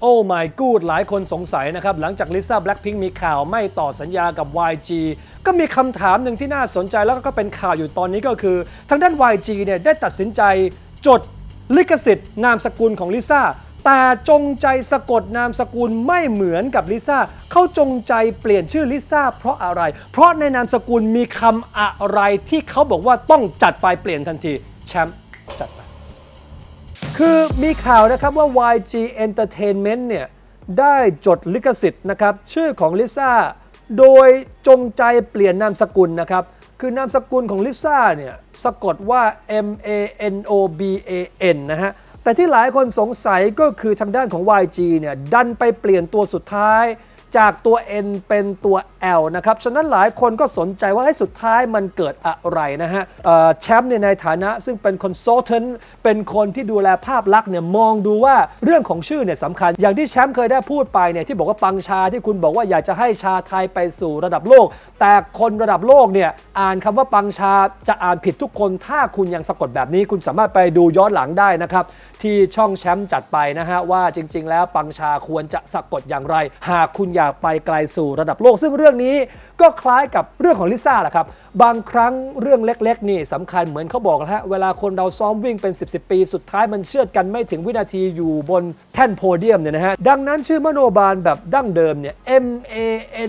โอ้ my god หลายคนสงสัยนะครับ หลังจากลิซ่าแบล็ k พิงมีข่าวไม่ต่อสัญญากับ YG ก็มีคำถามหนึ่งที่น่าสนใจแล้วก็เป็นข่าวอยู่ตอนนี้ก็คือ ทางด้าน YG เนี่ยได้ตัดสินใจจดลิขสิทธิ์นามสกุลของลิซ่าแต่จงใจสะกดนามสกุลไม่เหมือนกับลิซ่าเขาจงใจเปลี่ยนชื่อลิซ่าเพราะอะไร เพราะในนามสกุลมีคำอะไรที่เขาบอกว่าต้องจัดไปเปลี่ยนทันทีแชมป์จัดไป คือมีข่าวนะครับว่า YG Entertainment เนี่ยได้จดลิขสิทธิ์นะครับชื่อของลิซ่าโดยจงใจเปลี่ยนนามสกุลนะครับ คือนามสกุลของลิซ่าเนี่ยสะกดว่า M A N O B A N นะฮะ แต่ที่หลายคนสงสัยก็คือทางด้านของ YG เนี่ยดันไปเปลี่ยนตัวสุดท้าย จากตัว N เป็นตัว L นะครับ ฉะนั้นหลายคนก็สนใจว่าให้สุดท้ายมันเกิดอะไรนะฮะแชมป์ในฐานะซึ่งเป็นคอนซัลเทนเป็นคนที่ดูแลภาพลักษณ์เนี่ยมองดูว่าเรื่องของชื่อเนี่ยสำคัญ อย่างที่แชมป์เคยได้พูดไปเนี่ยที่บอกว่าปังชาที่คุณบอกว่าอยากจะให้ชาไทยไปสู่ระดับโลก แต่คนระดับโลกเนี่ยอ่านคำว่าปังชาจะอ่านผิดทุกคน ถ้าคุณยังสะกดแบบนี้ คุณสามารถไปดูย้อนหลังได้นะครับที่ช่องแชมป์จัดไปนะฮะว่าจริง ๆ แล้วปังชาควรจะสะกดอย่างไร หากคุณอยากไปไกลสู่ระดับโลก ซึ่งเรื่องนี้ก็คล้ายกับเรื่องของลิซ่าแหละครับ บางครั้งเรื่องเล็กๆนี่สำคัญเหมือนเขาบอกนะฮะเวลาคนเราซ้อมวิ่งเป็น 10 10ปี สุดท้ายมันเชื่อดกันไม่ถึงวินาทีอยู่บนแท่นโพเดียมเนี่ยนะฮะดังนั้นชื่อมโนบาลแบบดั้งเดิมเนี่ย M A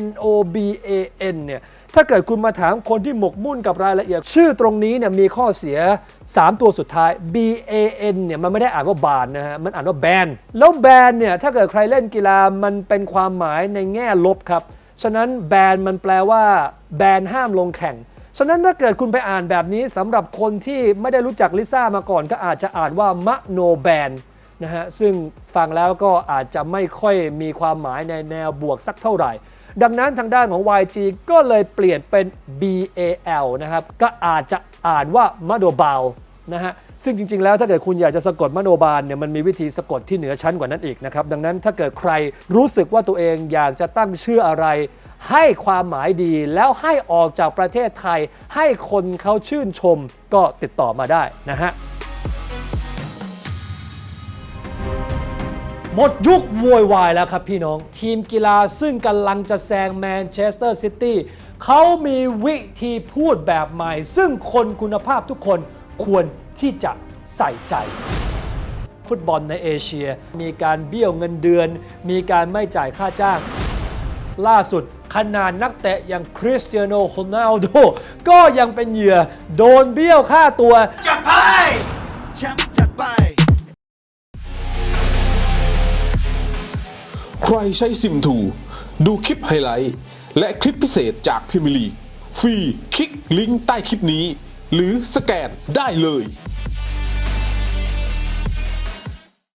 N O B A N เนี่ย ถ้าเกิดคุณมาถามคนที่หมกมุ่นกับรายละเอียด ชื่อตรงนี้เนี่ยมีข้อเสีย 3 ตัวสุดท้าย B A N เนี่ยมันไม่ได้อ่านว่าบานนะฮะ มันอ่านว่าแบน แล้วแบนเนี่ยถ้าเกิดใครเล่นกีฬามันเป็นความหมายในแง่ลบครับ ฉะนั้นแบนมันแปลว่าแบนห้ามลงแข่ง ฉะนั้นถ้าเกิดคุณไปอ่านแบบนี้สำหรับคนที่ไม่ได้รู้จักลิซ่ามาก่อน ก็อาจจะอ่านว่ามะโนแบนนะฮะซึ่งฟังแล้วก็อาจจะไม่ค่อยมีความหมายในแนวบวกสักเท่าไหร่ ดังนั้นทางด้านของ YG ก็เลยเปลี่ยนเป็น BAL นะครับ ก็อาจจะอ่านว่ามะโนบาลนะฮะ ซึ่งจริงๆ แล้วถ้าเกิดคุณอยากจะสะกดมโนบาลเนี่ยมันมีวิธีสะกดที่เหนือชั้นกว่านั้นอีกนะครับ ดังนั้นถ้าเกิดใครรู้สึกว่าตัวเองอยากจะตั้งชื่ออะไร ให้ความหมายดีแล้วให้ออกจากประเทศไทย ให้คนเขาชื่นชมก็ติดต่อมาได้นะฮะ หมดยุคโวยวายแล้วครับพี่น้อง ทีมกีฬาซึ่งกำลังจะแซงแมนเชสเตอร์ซิตี้เขามีวิธีพูดแบบใหม่ ซึ่งคนคุณภาพทุกคนควรที่จะใส่ใจ ฟุตบอลในเอเชีย มีการเบี้ยวเงินเดือน มีการไม่จ่ายค่าจ้าง ล่าสุดขนาดนักเตะอย่างคริสเตียโนโรนัลโดก็ยังเป็นเหยื่อ โดนเบี้ยวค่าตัวจัดไปแชมป์จัดไป รใช้ซิมทู ดูคลิปไฮไลท์ และคลิปพิเศษจากพิมลีฟรีคลิกลิงก์ใต้คลิปนี้ หรือสแกนได้เลย